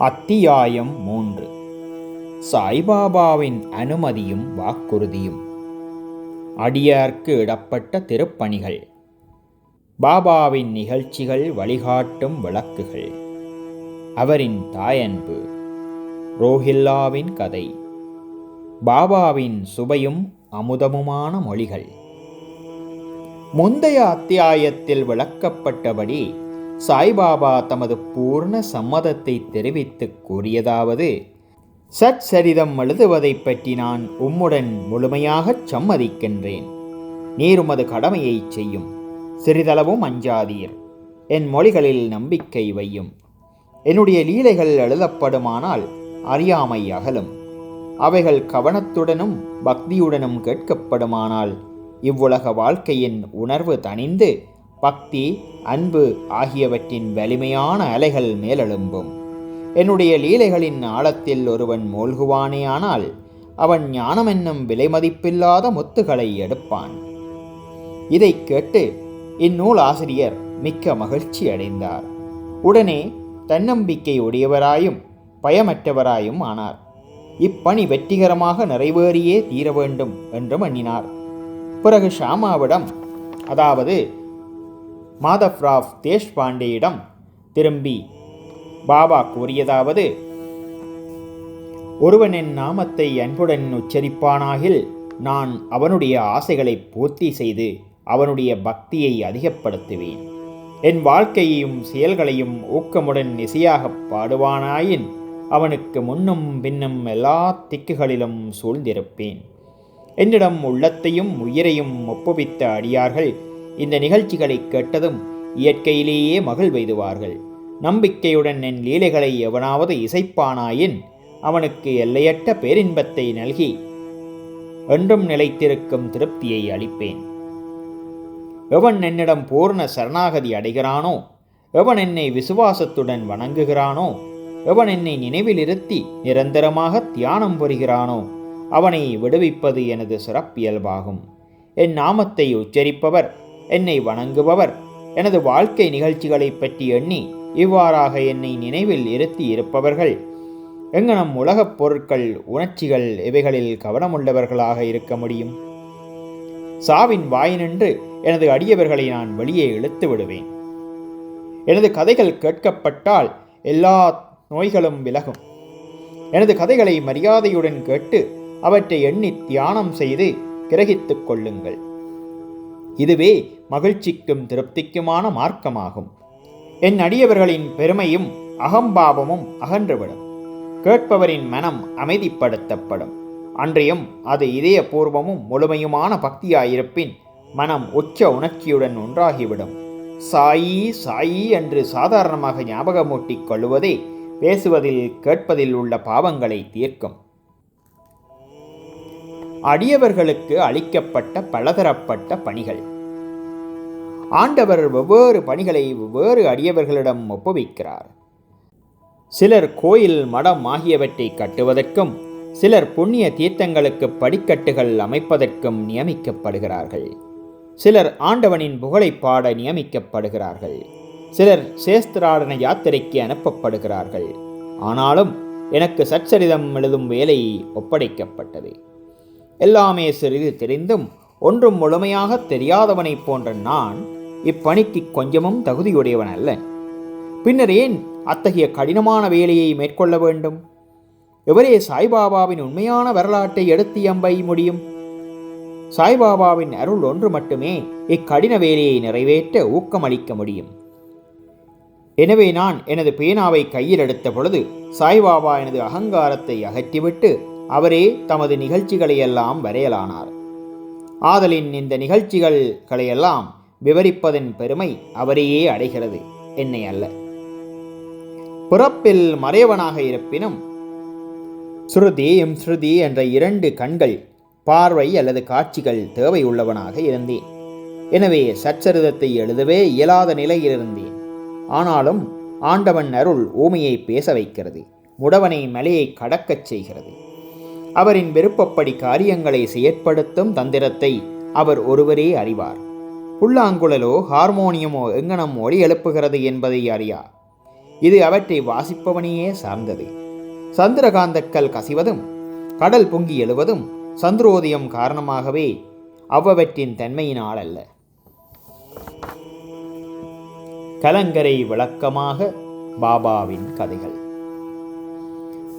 அத்தியாயம் மூன்று. சாய்பாபாவின் அனுமதியும் வாக்குறுதியும். அடியார்க்கு இடப்பட்ட திருப்பணிகள். பாபாவின் நிகழ்ச்சிகள் வழிகாட்டும் விளக்குகள். அவரின் தாயன்பு. ரோஹில்லாவின் கதை. பாபாவின் சுவையும் அமுதமுமான மொழிகள். முந்தைய அத்தியாயத்தில் விளக்கப்பட்டபடி சாய்பாபா தமது பூர்ண சம்மதத்தை தெரிவித்து கூறியதாவது சச்சரிதம் எழுதுவதை பற்றி நான் உம்முடன் முழுமையாகச் சம்மதிக்கின்றேன். நீர் உமது கடமையைச் செய்யும். சிறிதளவும் அஞ்சாதீர். என் மொழிகளில் நம்பிக்கை வையும். என்னுடைய லீலைகள் எழுதப்படுமானால் அறியாமை அகலும். அவைகள் கவனத்துடனும் பக்தியுடனும் கேட்கப்படுமானால் இவ்வுலக வாழ்க்கையின் உணர்வு தணிந்து பக்தி அன்பு ஆகியவற்றின் வலிமையான அலைகள் மேலெழும்பும். என்னுடைய லீலைகளின் ஆழத்தில் ஒருவன் மூழ்குவானேயானால் அவன் ஞானம் என்னும் விலைமதிப்பில்லாத முத்துகளை எடுப்பான். இதைக் கேட்டு இந்நூல் ஆசிரியர் மிக்க மகிழ்ச்சி அடைந்தார். உடனே தன்னம்பிக்கை உடையவராயும் பயமற்றவராயும் ஆனார். இப்பணி வெற்றிகரமாக நிறைவேறியே தீர வேண்டும் என்றும் எண்ணினார் பிறகு ஷாமாவிடம் அதாவது மாதவ்ராவ் தேஷ்பாண்டேயிடம் திரும்பி பாபா கூறியதாவது ஒருவன் என் நாமத்தை அன்புடன் உச்சரிப்பானாகில் நான் அவனுடைய ஆசைகளை பூர்த்தி செய்து அவனுடைய பக்தியை அதிகப்படுத்துவேன். என் வாழ்க்கையையும் செயல்களையும் ஊக்கமுடன் இசையாகப் பாடுவானாயின் அவனுக்கு முன்னும் பின்னும் எல்லா திக்குகளிலும் சூழ்ந்திருப்பேன். என்னிடம் உள்ளத்தையும் உயிரையும் ஒப்புவித்த அடியார்கள் இந்த நிகழ்ச்சிகளை கேட்டதும் இயற்கையிலேயே மகிழ்வெய்துவார்கள் நம்பிக்கையுடன் என் லீலைகளை எவனாவது இசைப்பானாயின் அவனுக்கு எல்லையற்ற பேரின்பத்தை நல்கி என்றும் நிலைத்திருக்கும் திருப்தியை அளிப்பேன். எவன் என்னிடம் பூர்ண சரணாகதி அடைகிறானோ எவன் என்னை விசுவாசத்துடன் வணங்குகிறானோ எவன் என்னை நினைவில் இருத்தி நிரந்தரமாக தியானம் புரிகிறானோ அவனை விடுவிப்பது எனது சிறப்பியல்பாகும். என் நாமத்தை உச்சரிப்பவர் என்னை வணங்குபவர். எனது வாழ்க்கை நிகழ்ச்சிகளைப் பற்றி எண்ணி இவ்வாறாக என்னை நினைவில் இருத்தி இருப்பவர்கள். எங்கனம் உலகப் பொருட்கள் உணர்ச்சிகள் இவைகளில் கவனமுள்ளவர்களாக இருக்க முடியும்? சாவின் வாயினின்று எனது அடியவர்களை நான் வெளியே இழுத்து விடுவேன். எனது கதைகள் கேட்கப்பட்டால் எல்லா நோய்களும் விலகும். எனது கதைகளை மரியாதையுடன் கேட்டு அவற்றை எண்ணி தியானம் செய்து கிரகித்துக் கொள்ளுங்கள். இதுவே மகிழ்ச்சிக்கும் திருப்திக்குமான மார்க்கமாகும். என் அடியவர்களின் பெருமையும் அகம்பாவமும் அகன்றுவிடும். கேட்பவரின் மனம் அமைதிப்படுத்தப்படும். அன்றியும் அது இதயபூர்வமும் முழுமையுமான பக்தியாயிருப்பின் மனம் உச்ச உணர்ச்சியுடன் ஒன்றாகிவிடும். சாயி சாயி என்று சாதாரணமாக ஞாபகமூட்டிக் கொள்வதே பேசுவதில் கேட்பதில் உள்ள பாவங்களை தீர்க்கும். அடியவர்களுக்கு அளிக்கப்பட்ட பலதரப்பட்ட பணிகள். ஆண்டவர் வெவ்வேறு பணிகளை வெவ்வேறு அடியவர்களிடம் ஒப்புவிக்கிறார். சிலர் கோயில் மடம் ஆகியவற்றை கட்டுவதற்கும் சிலர் புண்ணிய தீர்த்தங்களுக்கு படிக்கட்டுகள் அமைப்பதற்கும் நியமிக்கப்படுகிறார்கள். சிலர் ஆண்டவனின் புகழை பாட நியமிக்கப்படுகிறார்கள். சிலர் சேஸ்திராடன யாத்திரைக்கு அனுப்பப்படுகிறார்கள். ஆனாலும் எனக்கு சச்சரிதம் எழுதும் வேலை ஒப்படைக்கப்பட்டது. எல்லாமே சிறிது தெரிந்தும் ஒன்றும் முழுமையாக தெரியாதவனைப் போன்ற நான் இப்பணிக்கு கொஞ்சமும் தகுதியுடையவன் அல்ல பின்னர் ஏன் அத்தகைய கடினமான வேலையை மேற்கொள்ள வேண்டும்? எவரே சாய்பாபாவின் உண்மையான வரலாற்றை எடுத்து எம்பை முடியும்? சாய்பாபாவின் அருள் ஒன்று மட்டுமே இக்கடின வேலையை நிறைவேற்ற ஊக்கமளிக்க முடியும். எனவே நான் எனது பேனாவை கையில் எடுத்த பொழுது சாய்பாபா எனது அகங்காரத்தை அகற்றிவிட்டு அவரே தமது நிகழ்ச்சிகளையெல்லாம் வரையலானார். ஆதலின் இந்த நிகழ்ச்சிகளையெல்லாம் விவரிப்பதன் பெருமை அவரையே அடைகிறது என்னை அல்ல. பிறப்பில் மறையவனாக இருப்பினும் ஸ்ருதியும் ஸ்ருதி என்ற இரண்டு கண்கள் பார்வை அல்லது காட்சிகள் தேவை உள்ளவனாக இருந்தேன். எனவே சச்சரிதத்தை எழுதவே இயலாத நிலையில் இருந்தேன். ஆனாலும் ஆண்டவன் அருள் ஊமையை பேச வைக்கிறது முடவனை மலையை கடக்கச் செய்கிறது. அவரின் விருப்பப்படி காரியங்களை செயற்படுத்தும் தந்திரத்தை அவர் ஒருவரே அறிவார். புல்லாங்குழலோ ஹார்மோனியமோ எங்கனம் ஒளி எழுப்புகிறது என்பதை அறியா. இது அவற்றை வாசிப்பவனையே சார்ந்தது. சந்திரகாந்தக்கல் கசிவதும் கடல் பொங்கி எழுவதும் சந்திரோதயம் காரணமாகவே அவ்வவற்றின் தன்மையினால் அல்ல கலங்கரை விளக்கமாக பாபாவின் கதைகள்.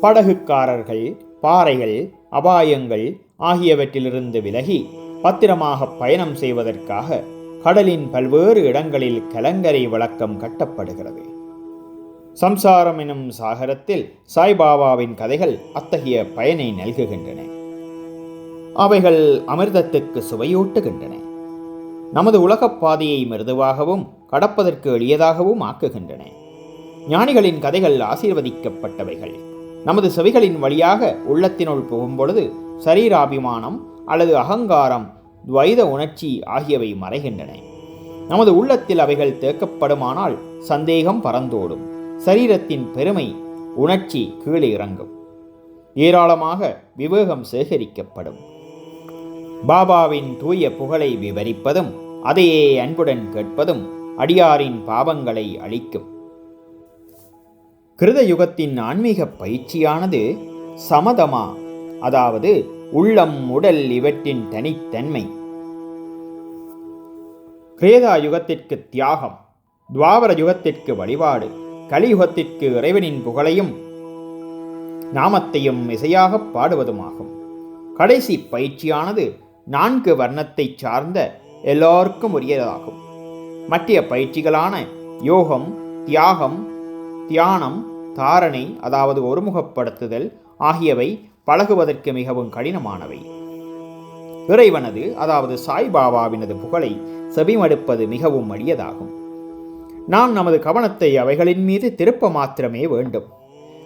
படகுக்காரர்கள் பாறைகள் அபாயங்கள் ஆகியவற்றிலிருந்து விலகி பத்திரமாக பயணம் செய்வதற்காக கடலின் பல்வேறு இடங்களில் கலங்கரை விளக்கம் கட்டப்படுகிறது. சம்சாரம் எனும் சாகரத்தில் சாய்பாபாவின் கதைகள் அத்தகைய பயனை நல்குகின்றன. அவைகள் அமிர்தத்துக்கு சுவையூட்டுகின்றன. நமது உலகப் பாதையை மிருதுவாகவும் கடப்பதற்கு எளியதாகவும் ஆக்குகின்றன. ஞானிகளின் கதைகள் ஆசீர்வதிக்கப்பட்டவைகள். நமது செவிகளின் வழியாக உள்ளத்தினுள் புகும்பொழுது சரீராபிமானம் அல்லது அகங்காரம் துவைத உணர்ச்சி ஆகியவை மறைகின்றன. நமது உள்ளத்தில் அவைகள் தேக்கப்படுமானால் சந்தேகம் பறந்தோடும். சரீரத்தின் பெருமை உணர்ச்சி கீழே இறங்கும். ஏராளமாக விவேகம் சேகரிக்கப்படும். பாபாவின் தூய புகழை விவரிப்பதும் அதையே அன்புடன் கேட்பதும் அடியாரின் பாவங்களை அழிக்கும். கிருத யுகத்தின் ஆன்மீக பயிற்சியானது சமதமா அதாவது உள்ளம் உடல் இவற்றின் தனித்தன்மை. கிரேதா யுகத்திற்கு தியாகம் துவாபர யுகத்திற்கு வழிபாடு கலியுகத்திற்கு இறைவனின் புகழையும் நாமத்தையும் இசையாக பாடுவதுமாகும். கடைசி பயிற்சியானது நான்கு வர்ணத்தை சார்ந்த எல்லோருக்கும் உரியதாகும். மற்ற பயிற்சிகளான யோகம் தியாகம் தியானம் தாரணை அதாவது ஒருமுகப்படுத்துதல் ஆகியவை பழகுவதற்கு மிகவும் கடினமானவை. இறைவனது அதாவது சாய்பாபாவினது புகழை செபிமடுப்பது மிகவும் எளியதாகும் நாம் நமது கவனத்தை அவைகளின் மீது திருப்ப மாத்திரமே வேண்டும்.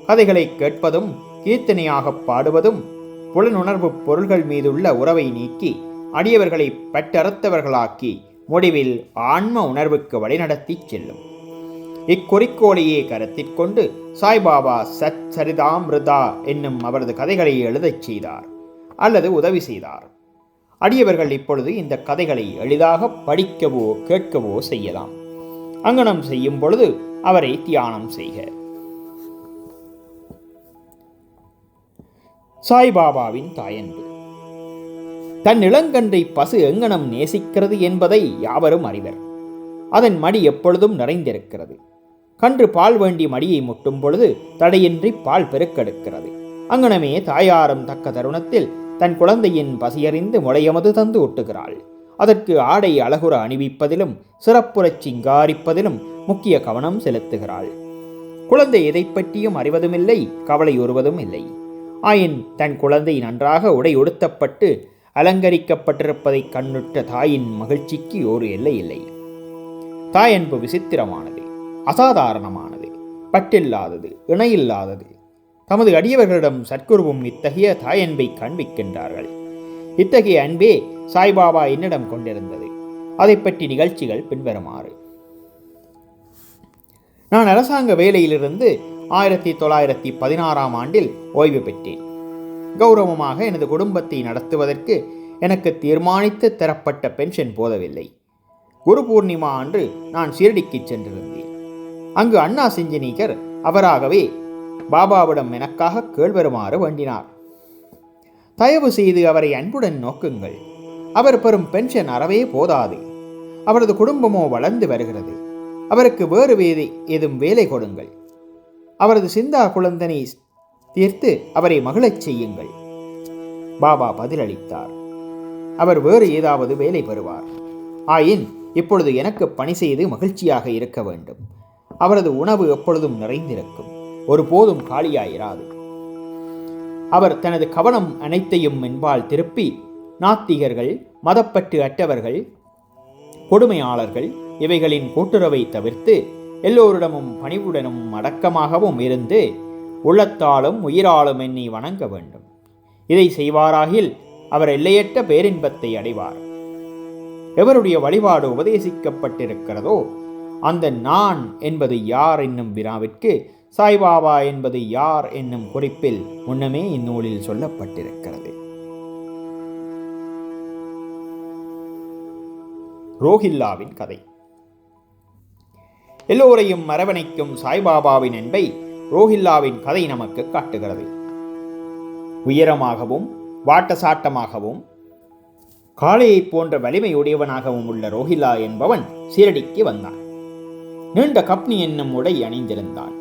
கதைகளை கேட்பதும் கீர்த்தனையாக பாடுவதும் புலனுணர்வு பொருள்கள் மீதுள்ள உறவை நீக்கி அடியவர்களை பட்டறுத்தவர்களாக்கி முடிவில் ஆன்ம உணர்வுக்கு வழிநடத்திச் செல்லும். இக்குறிக்கோளையே கருத்தில் கொண்டு சாய்பாபா சத் சரிதாமிருதா என்னும் அவரது கதைகளை எழுதச் செய்தார் அல்லது உதவி செய்தார். அடியவர்கள் இப்பொழுது இந்த கதைகளை எளிதாக படிக்கவோ கேட்கவோ செய்யலாம். அங்கனம் செய்யும் பொழுது அவரை தியானம் செய்க. சாய்பாபாவின் தாயன்பு. தன் இளங்கன்றை பசு எங்கனம் நேசிக்கிறது என்பதை யாவரும் அறிவர். அதன் மடி எப்பொழுதும் நிறைந்திருக்கிறது. கன்று பால் வேண்டி மடியை முட்டும் பொழுது தடையின்றி பால் பெருக்கெடுக்கிறது. அங்கனமே தாயாரும் தக்க தருணத்தில் தன் குழந்தையின் பசியறிந்து முளையமது தந்து ஒட்டுகிறாள். அதற்கு ஆடை அழகுற அணிவிப்பதிலும் சிறப்புறச் சிங்காரிப்பதிலும் முக்கிய கவனம் செலுத்துகிறாள். குழந்தை எதை பற்றியும் அறிவதுமில்லை கவலை ஒருவதும் இல்லை ஆயின் தன் குழந்தை நன்றாக உடை உடுத்தப்பட்டு அலங்கரிக்கப்பட்டிருப்பதை கண்ணுற்ற தாயின் மகிழ்ச்சிக்கு ஒரு எல்லை இல்லை. தாயன்பு விசித்திரமானது. அசாதாரணமானது பட்டில்லாதது இணையில்லாதது. தமது அடியவர்களிடம் சற்குருவும் இத்தகைய தாயன்பை காண்பிக்கின்றார்கள். இத்தகைய அன்பே சாய்பாபா என்னிடம் கொண்டிருந்தது. அதை பற்றி நிகழ்ச்சிகள் பின்வருமாறு. நான் அரசாங்க வேலையிலிருந்து ஆயிரத்தி தொள்ளாயிரத்தி பதினாறாம் ஆண்டில் ஓய்வு பெற்றேன். கௌரவமாக எனது குடும்பத்தை நடத்துவதற்கு எனக்கு தீர்மானித்து தரப்பட்ட பென்ஷன் போதவில்லை. குரு பூர்ணிமா அன்று நான் ஷிரடிக்கு சென்றிருந்தேன். அங்கு அண்ணா செஞ்சினீகர் அவராகவே பாபாவிடம் எனக்காக கேள்வருமாறு வேண்டினார். தயவு செய்து அவரை அன்புடன் நோக்குங்கள். அவர் பெறும் பென்ஷன் அறவே போதாது. அவரது குடும்பமோ வளர்ந்து வருகிறது. அவருக்கு வேறு வேறு ஏதும் வேலை கொடுங்கள். அவரது சிந்தா குழந்தனை தீர்த்து அவரை மகிழச் செய்யுங்கள். பாபா பதிலளித்தார். அவர் வேறு ஏதாவது வேலை பெறுவார். ஆயின் இப்பொழுது எனக்கு பணி செய்து மகிழ்ச்சியாக இருக்க வேண்டும். அவரது உணவு எப்பொழுதும் நிறைந்திருக்கும். ஒருபோதும் காலியாயிராது. அவர் தனது கவனம் அனைத்தையும் என்பால் திருப்பி நாத்திகர்கள் மதப்பற்று அற்றவர்கள் கொடுமையாளர்கள் இவைகளின் கூட்டுறவை தவிர்த்து எல்லோரிடமும் பணிவுடனும் அடக்கமாகவும் இருந்து உள்ளத்தாலும் உயிராலும் எண்ணி வணங்க வேண்டும். இதை செய்வாராகில் அவர் எல்லையற்ற பேரின்பத்தை அடைவார். எவருடைய வழிபாடு உபதேசிக்கப்பட்டிருக்கிறதோ அந்த நான் என்பது யார் என்னும் வினாவிற்கு சாய்பாபா என்பது யார் என்னும் குறிப்பில் முன்னமே இந்நூலில் சொல்லப்பட்டிருக்கிறது. ரோஹில்லாவின் கதை. எல்லோரையும் அரவணைக்கும் சாய்பாபாவின் அன்பை ரோஹில்லாவின் கதை நமக்கு காட்டுகிறது. உயரமாகவும் வாட்டசாட்டமாகவும் காளையைப் போன்ற வலிமையுடையவனாகவும் உள்ள ரோஹில்லா என்பவன் சீரடிக்கு வந்தான். நீண்ட கப்னி என்னும் உடை அணிந்திருந்தான்.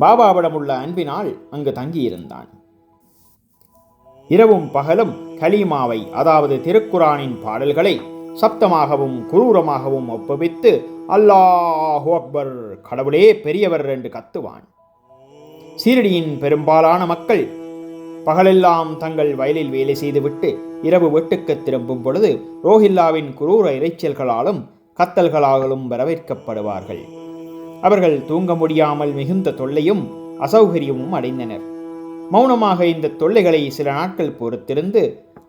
பாபாவிடம் உள்ள அன்பினால் அங்கு தங்கியிருந்தான். இரவும் பகலும் கலீமாவை அதாவது திருக்குரானின் பாடல்களை சப்தமாகவும் குரூரமாகவும் ஒப்புவித்து அல்லாஹு அக்பர் கடவுளே பெரியவர் என்று கத்துவான். சீரடியின் பெரும்பாலான மக்கள் பகலெல்லாம் தங்கள் வயலில் வேலை செய்துவிட்டு இரவு வெட்டுக்கு திரும்பும் பொழுது ரோஹில்லாவின் குரூர இறைச்சல்களாலும் கத்தல்களாலும் வரவேற்கப்படுவார்கள். அவர்கள் தூங்க முடியாமல் மிகுந்த தொல்லையும் அசௌகரியமும் அடைந்தனர். மௌனமாக இந்த தொல்லைகளை சில நாட்கள் பொறுத்திருந்து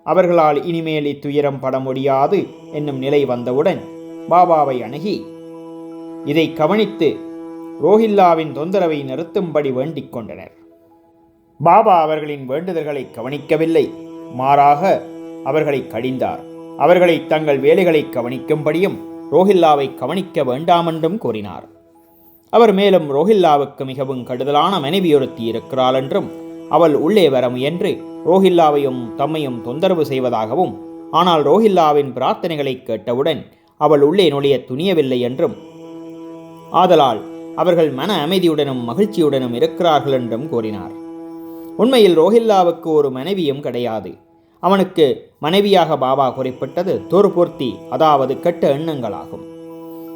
அவர்களால் இனிமேல் இத்துயரம் பட முடியாது என்னும் நிலை வந்தவுடன் பாபாவை அணுகி இதை கவனித்து ரோஹில்லாவின் தொந்தரவை நிறுத்தும்படி வேண்டிக் கொண்டனர். பாபா அவர்களின் வேண்டுதல்களை கவனிக்கவில்லை. மாறாக அவர்களை கடிந்தார். அவர்களை தங்கள் வேலைகளை கவனிக்கும்படியும் ரோஹில்லாவை கவனிக்க வேண்டாமென்றும் கூறினார். அவர் மேலும் ரோஹில்லாவுக்கு மிகவும் கடுதலான மனைவியொருத்தி இருக்கிறாள் என்றும் அவள் உள்ளே வர முயன்று ரோஹில்லாவையும் தம்மையும் தொந்தரவு செய்வதாகவும் ஆனால் ரோஹில்லாவின் பிரார்த்தனைகளை கேட்டவுடன் அவள் உள்ளே நுழைய துணியவில்லை என்றும் ஆதலால் அவர்கள் மன அமைதியுடனும் மகிழ்ச்சியுடனும் இருக்கிறார்கள் என்றும் கூறினார். உண்மையில் ரோஹில்லாவுக்கு ஒரு மனைவியும் கிடையாது. அவனுக்கு மனைவியாக பாபா குறிப்பிட்டது துர்பூர்த்தி அதாவது கெட்ட எண்ணங்களாகும்.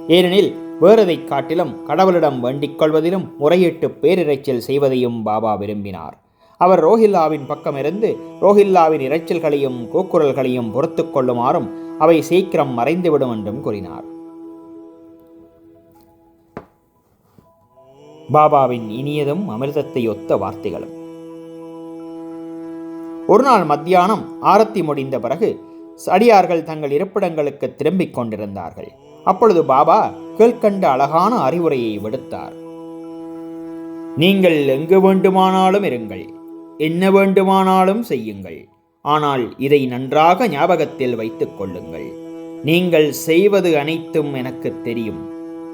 ஏனெனில் வேறதைக் காட்டிலும் கடவுளிடம் வேண்டிக் கொள்வதிலும் முறையிட்டு பேரிரைச்சல் செய்வதையும் பாபா விரும்பினார். அவர் ரோஹில்லாவின் பக்கமிருந்து ரோஹில்லாவின் இரைச்சல்களையும் கூக்குரல்களையும் பொறுத்து கொள்ளுமாறும் அவை சீக்கிரம் மறைந்துவிடும் என்றும் கூறினார். பாபாவின் இனியதும் அமிர்தத்தை ஒத்த வார்த்தைகளும். ஒரு நாள் மத்தியானம் ஆரத்தி முடிந்த பிறகு அடியார்கள் தங்கள் இருப்பிடங்களுக்கு திரும்பிக் கொண்டிருந்தார்கள். அப்பொழுது பாபா கீழ்கண்ட அழகான அறிவுரையை விடுத்தார். நீங்கள் எங்கு வேண்டுமானாலும் இருங்கள் என்ன வேண்டுமானாலும் செய்யுங்கள் ஆனால் இதை நன்றாக ஞாபகத்தில் வைத்துக் கொள்ளுங்கள். நீங்கள் செய்வது அனைத்தும் எனக்கு தெரியும்.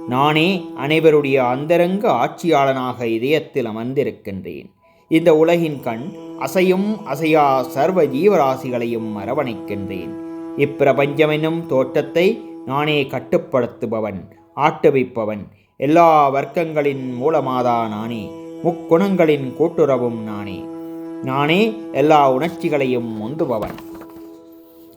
நானே அனைவருடைய அந்தரங்க ஆட்சியாளனாக இதயத்தில் அமர்ந்திருக்கின்றேன். இந்த உலகின் கண் அசையும் அசையா சர்வ ஜீவராசிகளையும் அரவணைக்கின்றேன். இப்பிரபஞ்சமெனும் தோட்டத்தை நானே கட்டுப்படுத்துபவன் ஆட்டுவிப்பவன். எல்லா வர்க்கங்களின் மூலமாதா நானே முக்குணங்களின் கூட்டுறவும் நானே. நானே எல்லா உணர்ச்சிகளையும் முந்துபவன்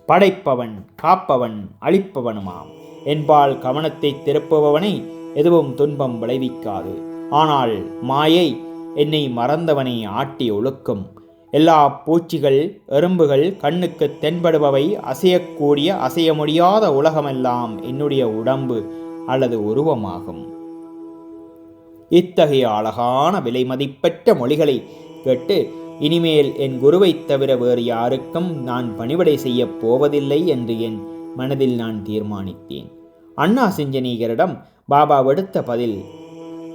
படைப்பவன் காப்பவன் அழிப்பவனுமாம். என்பால் கவனத்தை திருப்புபவனை எதுவும் துன்பம் விளைவிக்காது. ஆனால் மாயை என்னை மறந்தவனை ஆட்டி ஒழுக்கும். எல்லா பூச்சிகள் எறும்புகள் கண்ணுக்கு தென்படுபவை அசையக்கூடிய அசைய முடியாத உலகமெல்லாம் என்னுடைய உடம்பு அல்லது உருவமாகும். இத்தகைய அழகான விலை மதிப்பற்ற மொழிகளை கேட்டு இனிமேல் என் குருவைத் தவிர வேறு யாருக்கும் நான் பணிவிடை செய்யப் போவதில்லை என்று என் மனதில் நான் தீர்மானித்தேன். அண்ணா சிஞ்சனீகரிடம் பாபா விடுத்த பதில்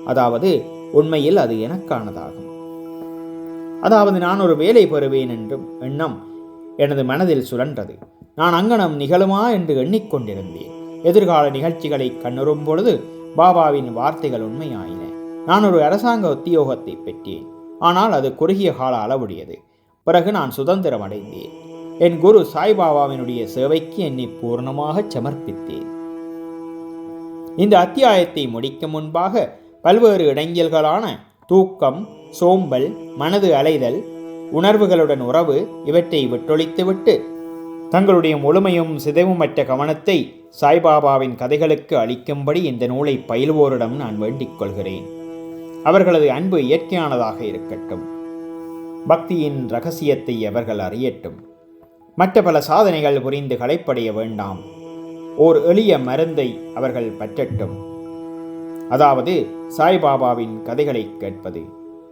அதாவது உண்மையில் அது எனக்கானதாகும். அதாவது நான் ஒரு வேலை பெறுவேன் என்றும் எண்ணம் எனது மனதில் சுழன்றது. நான் அங்கனம் நிகழுமா என்று எண்ணிக்கொண்டிருந்தேன். எதிர்கால நிகழ்ச்சிகளை கண்ணுறும் பொழுது பாபாவின் வார்த்தைகள் உண்மையாயின. நான் ஒரு அரசாங்க உத்தியோகத்தை பெற்றேன். ஆனால் அது குறுகிய கால அளவுடையது. பிறகு நான் சுதந்திரம் அடைந்தேன். என் குரு சாய்பாபாவினுடைய சேவைக்கு என்னை பூர்ணமாக சமர்ப்பித்தேன். இந்த அத்தியாயத்தை முடிக்கும் முன்பாக பல்வேறு இடைஞ்சல்களான தூக்கம் சோம்பல் மனது அலைதல் உணர்வுகளுடன் உறவு இவற்றை விட்டொழித்துவிட்டு தங்களுடைய முழுமையும் சிதைவுமற்ற கவனத்தை சாய்பாபாவின் கதைகளுக்கு அளிக்கும்படி இந்த நூலை பயில்வோரிடம் நான் வேண்டிக் கொள்கிறேன். அவர்களது அன்பு இயற்கையானதாக இருக்கட்டும். பக்தியின் ரகசியத்தை அவர்கள் அறியட்டும். மற்ற பல சாதனைகள் புரிந்து களைப்படைய வேண்டாம். ஓர் எளிய மருந்தை அவர்கள் பற்றட்டும். அதாவது சாய்பாபாவின் கதைகளை கேட்பது.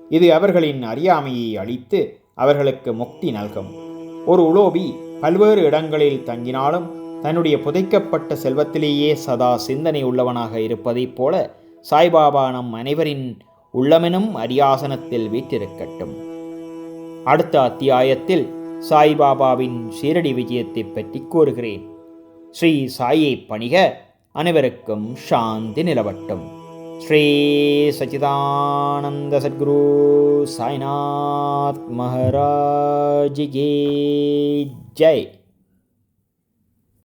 இது அவர்களின் அறியாமையை அளித்து அவர்களுக்கு முக்தி நல்கும். ஒரு உலோபி பல்வேறு இடங்களில் தங்கினாலும் தன்னுடைய புதைக்கப்பட்ட செல்வத்திலேயே சதா சிந்தனை உள்ளவனாக இருப்பதைப் போல சாய்பாபா நம் அனைவரின் உள்ளமெனும் அரியாசனத்தில் வீற்றிருக்கட்டும். அடுத்த அத்தியாயத்தில் சாய்பாபாவின் சீரடி விஜயத்தை பற்றி கூறுகிறேன். ஸ்ரீ சாயை பணிக அனைவருக்கும் சாந்தி நிலவட்டும். श्री सच्चिदानंद सद्गुरु साईनाथ महाराज की जय